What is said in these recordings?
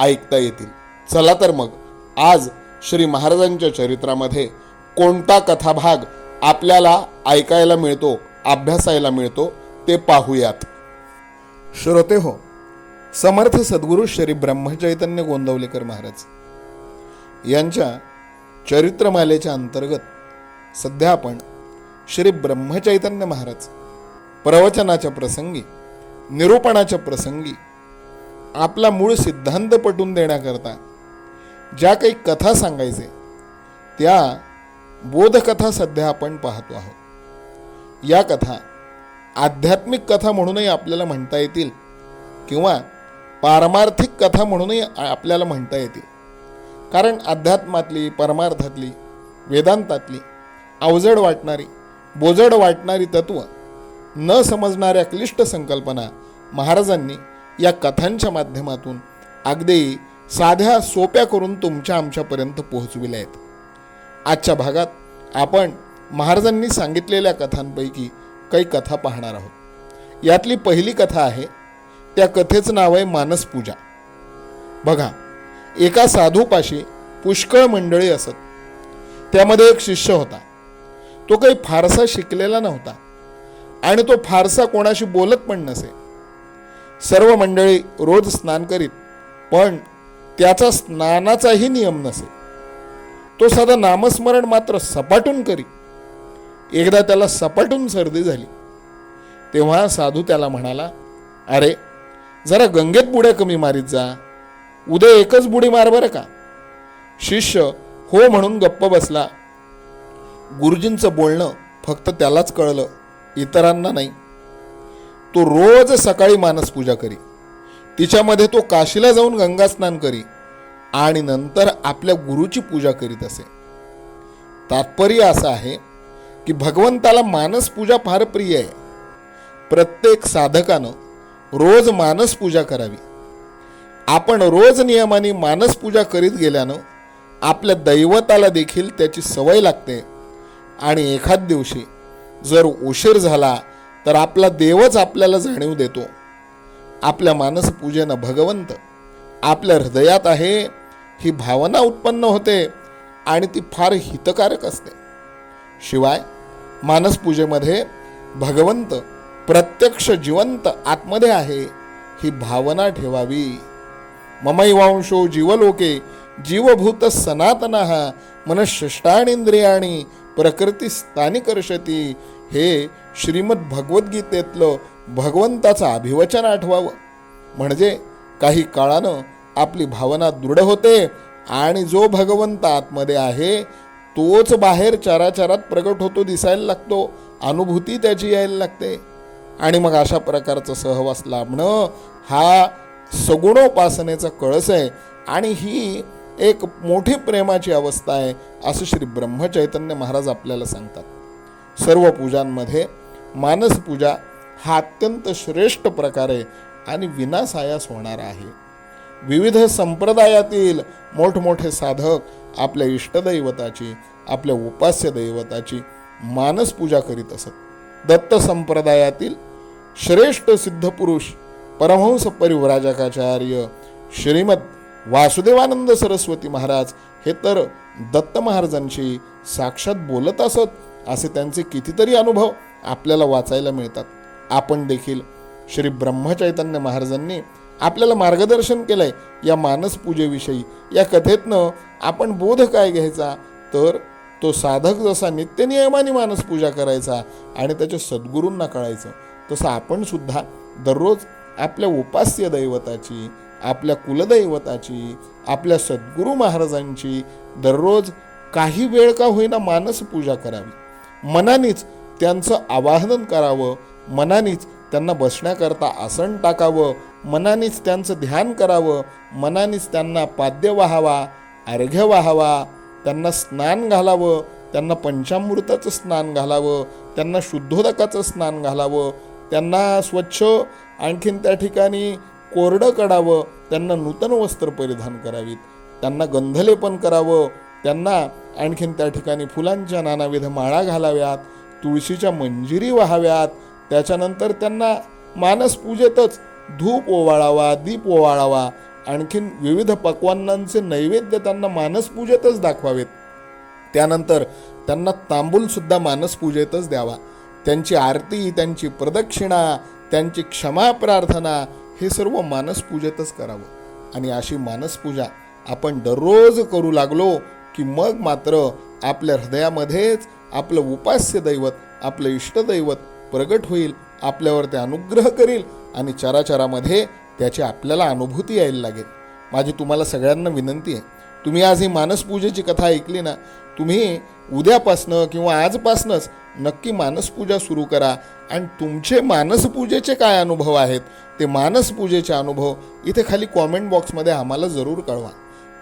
ऐकता येतील. चला तर मग आज श्री महाराजांच्या चरित्रामध्ये कोणता कथाभाग आपल्याला ऐकायला मिळतो अभ्यासायला मिळतो ते पाहूयात. श्रोते हो समर्थ सद्गुरू श्री ब्रह्मचैतन्य गोंदवलेकर महाराज यांच्या चरित्रमालेच्या अंतर्गत सध्या आपण श्री ब्रह्मचैतन्य महाराज प्रवचनाच्या प्रसंगी निरूपणाच्या प्रसंगी आपला मूळ सिद्धांत पटवून देण्याकरता ज्या काही कथा सांगायचे त्या बोधकथा सध्या आपण पाहतो आहोत. या कथा आध्यात्मिक कथा म्हणूनही आपल्याला म्हणता येतील किंवा पारमार्थिक कथा म्हणूनही आपल्याला म्हणता येतील. कारण अध्यात्मातली परमार्थातली वेदांतातली अवजड वाटणारी बोजड वाटणारी तत्व न समजणाऱ्या क्लिष्ट संकल्पना महाराजांनी या कथांच्या माध्यमातून अगदी साध्या सोप्या करून तुमच्या आमच्यापर्यंत पोहोचविल्या आहेत. आजच्या भागात आपण महाराजांनी सांगितलेल्या कथांपैकी काही कथा पाहणार आहोत. यातली पहिली कथा आहे त्या कथेचं नाव आहे मानसपूजा बघा एका साधूपाशी पुष्कळ मंडळी असत. त्यामध्ये एक शिष्य होता. तो काही फारसा शिकलेला नव्हता आणि तो फारसा कोणाशी बोलत पण नसे. सर्व मंडळी रोज स्नान करीत पण त्याचा स्नानाचाही नियम नसे. तो साधा नामस्मरण मात्र सपाटून करी एकदा त्याला सपाटून सर्दी झाली. तेव्हा साधू त्याला म्हणाला अरे जरा गंगेत बुड्या कमी मारीत जा. उद्या एकच बुडी मार बरं का. शिष्य हो म्हणून गप्प बसला. गुरुजींचं बोलणं फक्त त्यालाच कळलं इतरांना नाही. तो रोज सकाळी मानसपूजा करी. तिच्यामध्ये तो काशीला जाऊन गंगा स्नान करी आणि नंतर आपल्या गुरुची पूजा करीत असे. तात्पर्य असं आहे की भगवंताला मानस पूजा फार प्रिय आहे. प्रत्येक साधकानं रोज मानस पूजा करावी. आपण रोज नियमाने मानस पूजा करीत गेल्यानं आपल्या दैवताला देखील त्याची सवय लागते आणि एखाद दिवशी जर उशीर झाला तर आपला देवच आपल्याला जाणीव देतो. आपल्या मानसपूजेनं भगवंत आपल्या हृदयात आहे ही भावना उत्पन्न होते आणि ती फार हितकारक असते. शिवाय मानसपूजेमध्ये भगवंत प्रत्यक्ष जिवंत आतमध्ये आहे ही भावना ठेवावी. ममैवांशो जीवलोके जीवभूत सनातन मनशिष्टाणींद्रियाणी प्रकृती स्थानिकर्षती हे श्रीमद भगवद्गीतेतलं भगवंताचं अभिवचन आठवावं. म्हणजे काही काळानं आपली भावना दृढ होते आणि जो भगवंत आतमध्ये आहे तोच बाहेर चराचरात प्रगट होतो दिसायला लागतो. अनुभूती त्याची यायला लागते. आणि मग अशा प्रकारचं सहवास लाभणं हा सगुणोपासनेचा कळस आहे आणि ही एक मोठी प्रेमाची अवस्था आहे असं श्री ब्रह्मचैतन्य महाराज आपल्याला सांगतात. सर्व पूजांमध्ये मानस पूजा हा अत्यंत श्रेष्ठ प्रकारे आणि विनासायास होणारा आहे. विविध संप्रदायातील मोठमोठे साधक आपल्या इष्टदैवताची आपल्या उपास्य दैवताची मानस पूजा करीत असत. दत्त संप्रदायातील श्रेष्ठ सिद्धपुरुष परमहंस परिव्राजकाचार्य श्रीमद वासुदेवानंद सरस्वती महाराज हे तर दत्त महाराजांशी साक्षात बोलत असत. असे त्यांचे कितीतरी अनुभव आपल्याला वाचायला मिळतात. आपण देखील श्री ब्रह्मचैतन्य महाराजांनी आपल्याला मार्गदर्शन केलंय या मानस पूजेविषयी. या कथेतनं आपण बोध काय घ्यायचा? तर तो साधक जसा नित्यनियमाने मानस पूजा करायचा आणि त्याच्या सद्गुरूंना कळायचं तसं आपण सुद्धा दररोज आपल्या उपास्य दैवताची आपल्या कुलदैवताची आपल्या सद्गुरू महाराजांची दररोज काही वेळ का होईना मानस पूजा करावी. मनानेच त्यांचं आवाहन करावं मनानेच त्यांना बसण्याकरता आसन टाकावं मनानेच त्यांचं ध्यान करावं मनानेच त्यांना पाद्य वाहावा अर्घ्य वाहावा त्यांना स्नान घालावं त्यांना पंचामृताचं स्नान घालावं त्यांना शुद्धोदकाचं स्नान घालावं त्यांना स्वच्छ आणखीन त्या ठिकाणी कोरडं काढावं त्यांना नूतन वस्त्र परिधान करावीत त्यांना गंधलेपन करावं त्यांना आणखीन त्या ठिकाणी फुलांच्या नानाविध माळा घालाव्यात तुळशीच्या मंजिरी व्हाव्यात. त्याच्यानंतर त्यांना मानस पूजेतच धूप ओवाळावा दीप ओवाळावा. आणखीन विविध पक्वान्नांचे नैवेद्य त्यांना मानसपूजेतच दाखवावेत. त्यानंतर त्यांना तांबूलसुद्धा मानसपूजेतच द्यावा. त्यांची आरती त्यांची प्रदक्षिणा त्यांची क्षमा प्रार्थना हे सर्व मानसपूजेतच करावं. आणि अशी मानसपूजा आपण दररोज करू लागलो की मग मात्र आपल्या हृदयामध्येच आपलं उपास्य दैवत आपलं इष्टदैवत प्रगट होईल आपल्यावर ते अनुग्रह करील आणि चराचरामध्ये त्याची आपल्याला अनुभूती यायला लागेल. माझी तुम्हाला सगळ्यांना विनंती आहे. तुम्ही आज ही मानसपूजेची कथा ऐकली ना तुम्ही उद्यापासनं किंवा आजपासनंच नक्की मानसपूजा सुरू करा. आणि तुमचे मानसपूजेचे काय अनुभव आहेत? ते मानसपूजेचे अनुभव इथे खाली कॉमेंट बॉक्समध्ये आम्हाला जरूर कळवा.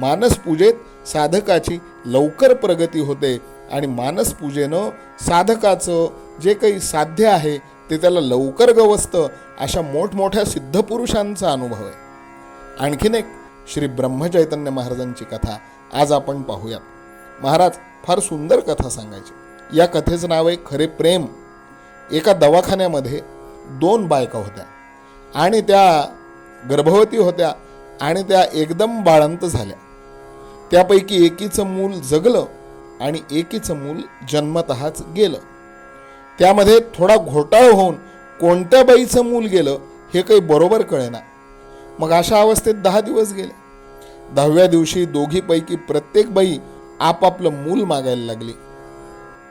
मानसपूजेत साधकाची लवकर प्रगती होते आणि मानसपूजेनं साधकाचं जे काही साध्य आहे ते त्याला लवकर गवसतं अशा मोठमोठ्या सिद्धपुरुषांचा अनुभव आहे. आणखीन एक श्री ब्रह्मचैतन्य महाराजांची कथा आज आपण पाहूयात. महाराज फार सुंदर कथा सांगायची. या कथेचं नाव आहे खरे प्रेम. एका दवाखान्यामध्ये दोन बायका होत्या. आणि त्या गर्भवती होत्या आणि त्या एकदम बाळंत झाल्या. त्यापैकी एकीचं मूल जगलं आणि एकीचं मूल जन्मतःच गेलं. त्यामध्ये थोडा घोटाळ होऊन कोणत्या बाईचं मूल गेलं हे काही बरोबर कळेना. मग अशा अवस्थेत दहा दिवस गेले. दहाव्या दिवशी दोघीपैकी प्रत्येक बाई आपापलं मूल मागायला लागली.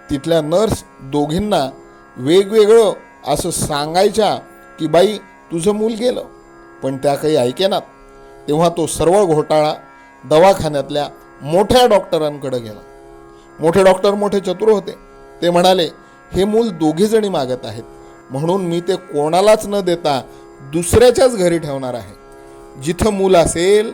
तिथल्या नर्स दोघींना वेगवेगळं असं सांगायच्या की बाई तुझं मूल गेलं पण त्या काही ऐकेनात. तेव्हा तो सर्व घोटाळा दवाखान्यातल्या मोठ्या डॉक्टरांकडे गेला. मोठे डॉक्टर मोठे चतुर होते. ते म्हणाले हे मूल दोघीजणी मागत आहेत. म्हणून मी ते कोणालाच न देता दुसऱ्याच्याच घरी ठेवणार आहे. जिथं मूल असेल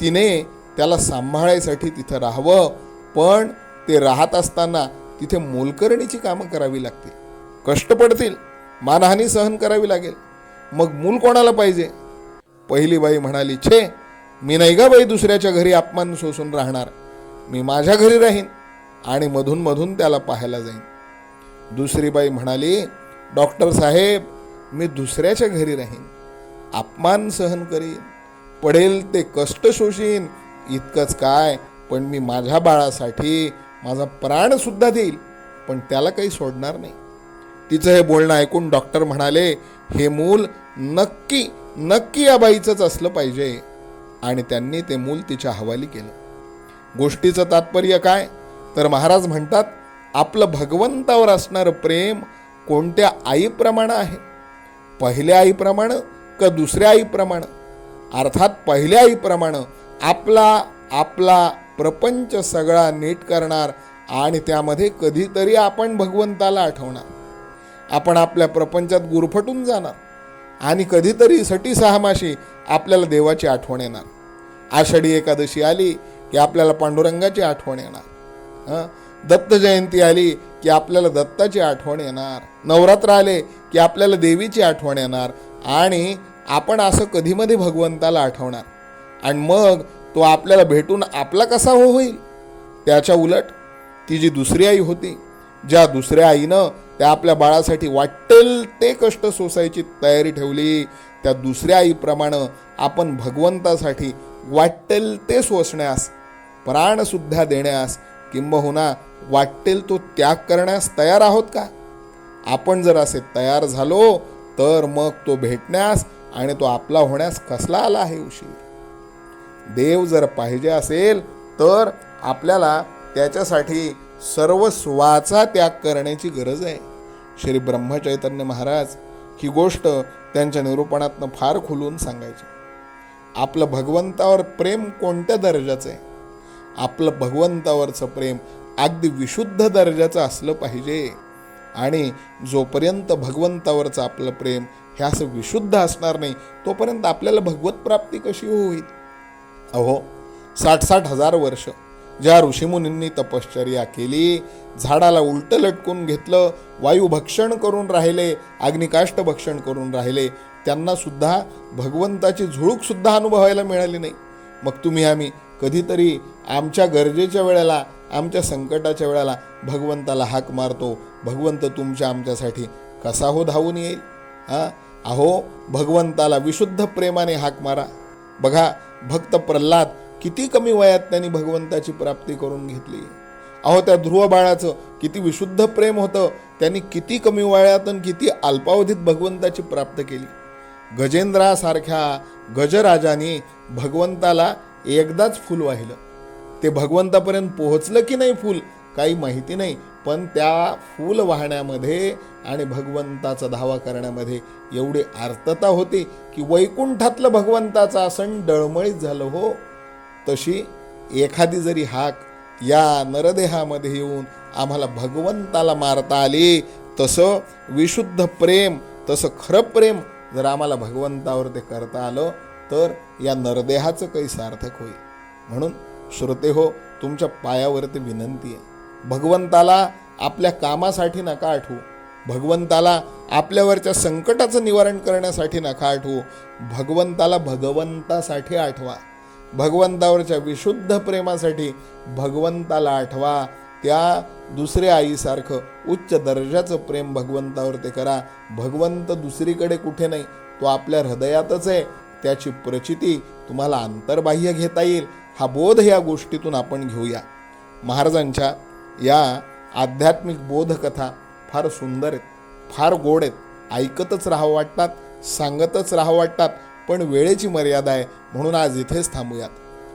तिने त्याला सांभाळायसाठी तिथं राहावं. पण ते राहत असताना तिथे मोलकरणीची कामं करावी लागतील. कष्ट पडतील. मानहानी सहन करावी लागेल. मग मूल कोणाला पाहिजे? पहिली बाई म्हणाली छे मी नाही का बाई दुसऱ्याच्या घरी अपमान सोसून राहणार. मी माझ्या घरी राहीन आणि मधून मधून त्याला पाहायला जाईन. दुसरी बाई म्हणाली डॉक्टर साहेब मी दुसऱ्याच्या घरी राहीन. अपमान सहन करीन. पडेल ते कष्ट शोषीन. इतकंच काय पण मी माझ्या बाळासाठी माझा प्राणसुद्धा देईल पण त्याला काही सोडणार नाही. तिचं हे बोलणं ऐकून डॉक्टर म्हणाले हे मूल नक्की नक्की या बाईचंच असलं पाहिजे. आणि त्यांनी ते मूल तिच्या हवाली केलं. गोष्टीचं तात्पर्य काय? तर महाराज म्हणतात आपलं भगवंतावर असणारं प्रेम कोणत्या आईप्रमाणे आहे? पहिल्या आईप्रमाणे का दुसऱ्या आईप्रमाणे? अर्थात पहिल्या आईप्रमाणे आपला आपला प्रपंच सगळा नीट करणार आणि त्यामध्ये कधीतरी आपण भगवंताला आठवणार. आपण आपल्या प्रपंचात गुरफटून जाणार आणि कधीतरी सटी सहामाशी आपल्याला देवाची आठवण येणार. आषाढी एकादशी आली की आपल्याला पांडुरंगाची आठवण येणार. हं? दत्त जयंती आली की आपल्याला दत्ताची आठवण येणार. नवरात्र आले की आपल्याला देवीची आठवण येणार. आणि आपण असं कधीमध्ये भगवंताला आठवणार. आणि मग तो आपल्याला भेटून आपला कसा हो होईल? त्याच्या उलट ती जी दुसरी आई होती ज्या दुसऱ्या आईनं त्या आपल्या बाळासाठी वाटेल ते कष्ट सोसायची तयारी ठेवली त्या दुसऱ्या आईप्रमाणे आपण भगवंतासाठी वाटेल ते सोसण्यास प्राणसुद्धा देण्यास किंबहुना वाटेल तो त्याग करण्यास तयार आहोत का? आपण जर असे तयार झालो तर मग तो भेटण्यास आणि तो आपला होण्यास कसला आला आहे उशीर? देव जर पाहिजे असेल तर आपल्याला त्याच्यासाठी सर्वस्वाचा त्याग करण्याची गरज आहे. श्री ब्रह्मचैतन्य महाराज ही गोष्ट त्यांच्या निरूपणातनं फार खुलून सांगायची. आपलं भगवंतावर प्रेम कोणत्या दर्जाचं आहे? आपलं भगवंतावरचं प्रेम अगदी विशुद्ध दर्जाचं असलं पाहिजे. आणि जोपर्यंत भगवंतावरचं आपलं प्रेम हे असं विशुद्ध असणार नाही तोपर्यंत आपल्याला भगवत प्राप्ती कशी होईल? अहो साठ साठ हजार वर्ष ज्या ऋषीमुनींनी तपश्चर्या केली झाडाला उलटं लटकून घेतलं वायू भक्षण करून राहिले अग्निकाष्ट भक्षण करून राहिले त्यांना सुद्धा भगवंताची झुळूकसुद्धा अनुभवायला मिळाली नाही. मग तुम्ही आम्ही कधीतरी आमच्या गरजेच्या वेळेला आमच्या संकटाच्या वेळेला भगवंताला हाक मारतो. भगवंत तुमच्या आमच्यासाठी कसा हो धावून येईल? हां? अहो भगवंताला विशुद्ध प्रेमाने हाक मारा. बघा भक्त प्रल्हाद किती कमी वयात त्यांनी भगवंताची प्राप्ती करून घेतली. अहो त्या ध्रुव बाळाचं किती विशुद्ध प्रेम होतं. त्यांनी किती कमी वयात आणि किती अल्पावधीत भगवंताची प्राप्त केली. गजेंद्रासारख्या गजराजाने भगवंताला एकदाच फूल वाहिलं. ते भगवंतापर्यंत पोहोचलं की नाही फूल काही माहिती नाही पण त्या फूल वाहण्यामध्ये आणि भगवंताचा धावा करण्यामध्ये एवढी आर्तता होती की वैकुंठातलं भगवंताचं आसन डळमळीत झालं हो. तशी एखादी जरी हाक या नरदेहामध्ये येऊन आम्हाला भगवंताला मारता आली तसं विशुद्ध प्रेम तसं खरं प्रेम जर आम्हाला भगवंतावर ते करता आलं तर या नरदेहाचं काही सार्थक होईल. म्हणून श्रोते हो तुमच्या पायावरती विनंती आहे. भगवंताला आपल्या कामासाठी नका आठवू. भगवंताला आपल्यावरच्या संकटाचं निवारण करण्यासाठी नका आठवू. भगवंताला भगवंतासाठी आठवा. भगवंतावरच्या विशुद्ध प्रेमासाठी भगवंताला आठवा. त्या दुसऱ्या आईसारखं उच्च दर्जाचं प्रेम भगवंतावर ते करा. भगवंत दुसरीकडे कुठे नाही तो आपल्या हृदयातच आहे. त्याची प्रचिती तुम्हाला अंतर्बाह्य घेता येईल. हा बोध या गोष्टीतून आपण घेऊया. महाराजांच्या या आध्यात्मिक बोधकथा फार सुंदर आहेत फार गोड आहेत. ऐकतच राहावं वाटतात सांगतच राहावं वाटतात पण वेळेची मर्यादा आहे म्हणून आज इथेच थांबूयात.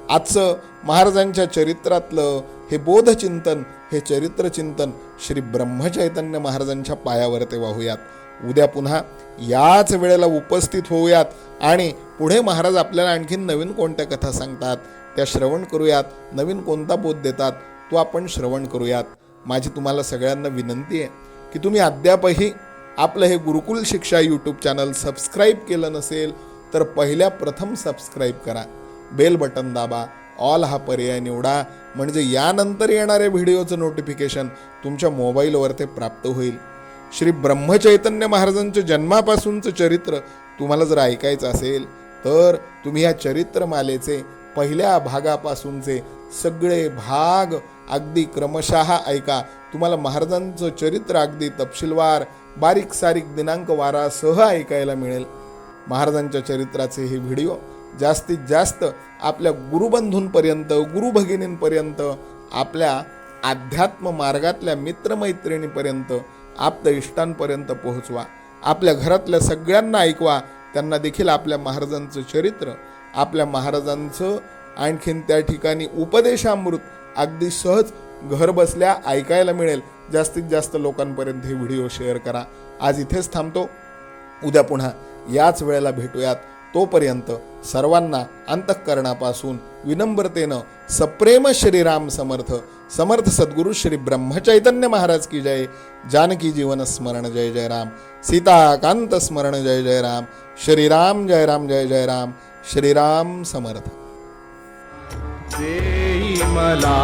आजचं महाराजांच्या चरित्रातलं हे बोधचिंतन हे चरित्रचिंतन श्री ब्रह्मचैतन्य महाराजांच्या पायावर ते वाहूयात. उद्या पुन्हा याच वेळेला उपस्थित होऊयात आणि पुढे महाराज आपल्याला आणखीन नवीन कोणत्या कथा सांगतात त्या श्रवण करूयात नवीन कोणता बोध देतात तो आपण श्रवण करूयात. माझी तुम्हाला सगळ्यांना विनंती आहे की तुम्ही अद्यापही आपलं हे गुरुकुल शिक्षा यूट्यूब चॅनल सबस्क्राईब केलं नसेल तर पहिल्या प्रथम सबस्क्राईब करा. बेल बटन दाबा ऑल हा पर्याय निवडा. म्हणजे यानंतर येणाऱ्या व्हिडिओचं नोटिफिकेशन तुमच्या मोबाईलवर ते प्राप्त होईल. श्री ब्रह्मचैतन्य महाराजांचं जन्मापासूनचं चरित्र तुम्हाला जर ऐकायचं असेल तर तुम्ही या चरित्रमालेचे पहिल्या भागापासूनचे सगळे भाग अगदी क्रमशः ऐका. तुम्हाला महाराजांचं चरित्र अगदी तपशीलवार बारीक सारीक दिनांक वारासह ऐकायला मिळेल. महाराजांच्या चरित्राचे हे व्हिडिओ जास्तीत जास्त आपल्या गुरुबंधूंपर्यंत गुरुभगिनींपर्यंत आपल्या अध्यात्म मार्गातल्या मित्रमैत्रिणीपर्यंत आप्त इष्टांपर्यंत पोहोचवा. आपल्या घरातल्या सगळ्यांना ऐकवा. त्यांना देखील आपल्या महाराजांचं चरित्र आपल्या महाराजांचं आणखीन त्या ठिकाणी उपदेशामृत अगदी सहज घर बसल्या ऐकायला मिळेल. जास्तीत जास्त लोकांपर्यंत हे व्हिडिओ शेअर करा. आज इथेच थांबतो. उद्या पुन्हा याच वेळेला भेटूयात. तोपर्यंत सर्वांना अंतःकरणापासून विनम्रतेनं सप्रेम श्रीराम समर्थ समर्थ सद्गुरु श्री ब्रह्मचैतन्य महाराज की जय जानकी जीवन स्मरण जय जय राम सीताकांत स्मरण जय जय राम श्रीराम जय राम जय जय राम श्रीराम समर्थ। देई मला